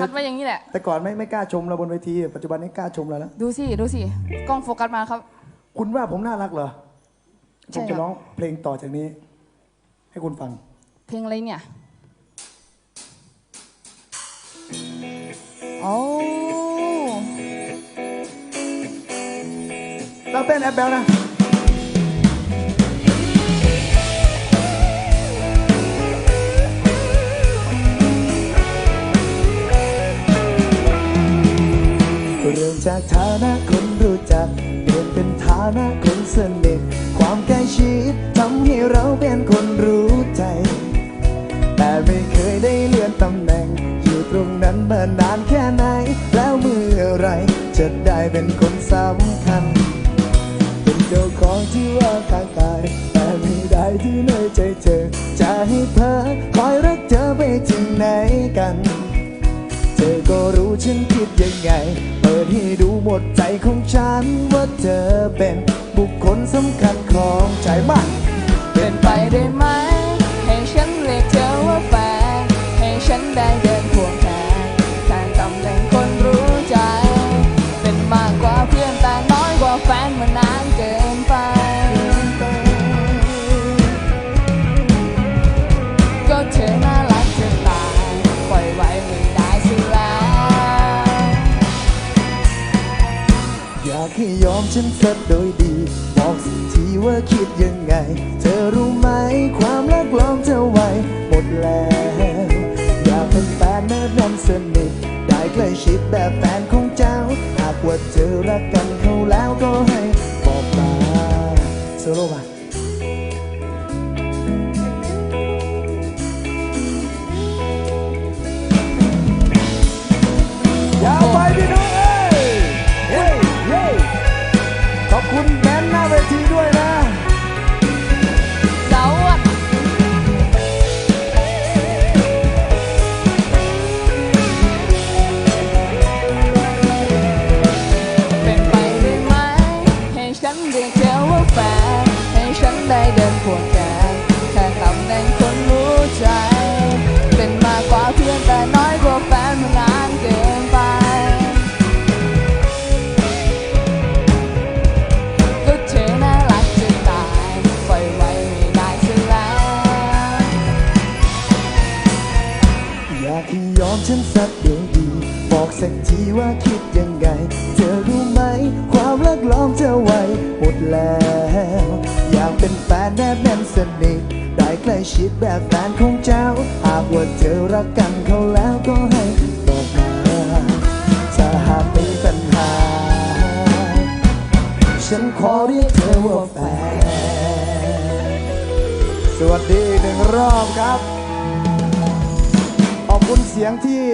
คัดไว้อย่างนี้แหละ แต่ก่อนไม่ไม่กล้าชมเราบนเวที ปัจจุบันนี้กล้าชมเราแล้วดูสิดูสิกล้องโฟกัสมาครับ คุณว่าผมน่ารักเหรอใช่ผมครัจะบร้องเพลงต่อจากนี้ ให้คุณฟัง เพลงอะไรเนี่ยโอ้เราเต้นแอปแบลนะ เริ่มจากฐานะคนรู้จัก เปลี่ยนเป็นฐานะคนสนิท ความใกล้ชิดทำให้เราเป็นคนรู้ใจ แต่ไม่เคยได้เลื่อนตำแหน่ง อยู่ตรงนั้นมานานแค่ไหน แล้วเมื่อไหรจะได้เป็นคนสำคัญ เป็นเจ้าของที่ว่าข้างกายแต่ไม่ได้ที่ในใจเธอ จะให้เธอคอยรักเธอไปถึงไหนกัน รู้ฉันคิดยังไง เปิดให้ดูหมดใจของฉัน ว่าเธอเป็นบุคคลสำคัญของใจมากเป็นไปได้ไหม ให้ยอมฉันสักโดยดี บอกสักทีว่าคิดยังไง เธอรู้ไหมความรักล้อมเธอไว้หมดแล้ว อยากเป็นแฟนแนบแน่นสนิทได้ใกล้ชิดแบบแฟนของเจ้า หากว่าเธอรักกันเขาแล้วก็ให้บอกมาโซโล่มา อมฉันสักเดียวดีบอกสักทีว่าคิดยังไง เธอรู้ไหม ความรักล้อมเธอไว้หมดแล้ว อยากเป็นแฟนแนบแน่นสนิทได้ใกล้ชิดแบบแฟนของเจ้า หากว่าเธอรักกันเขาแล้วก็ให้บอกมาถ้าหากมีปัญหา ฉันขอเรียกเธอว่าแฟน สวัสดีหนึ่งรอบครับขอบ คุณเสียงที่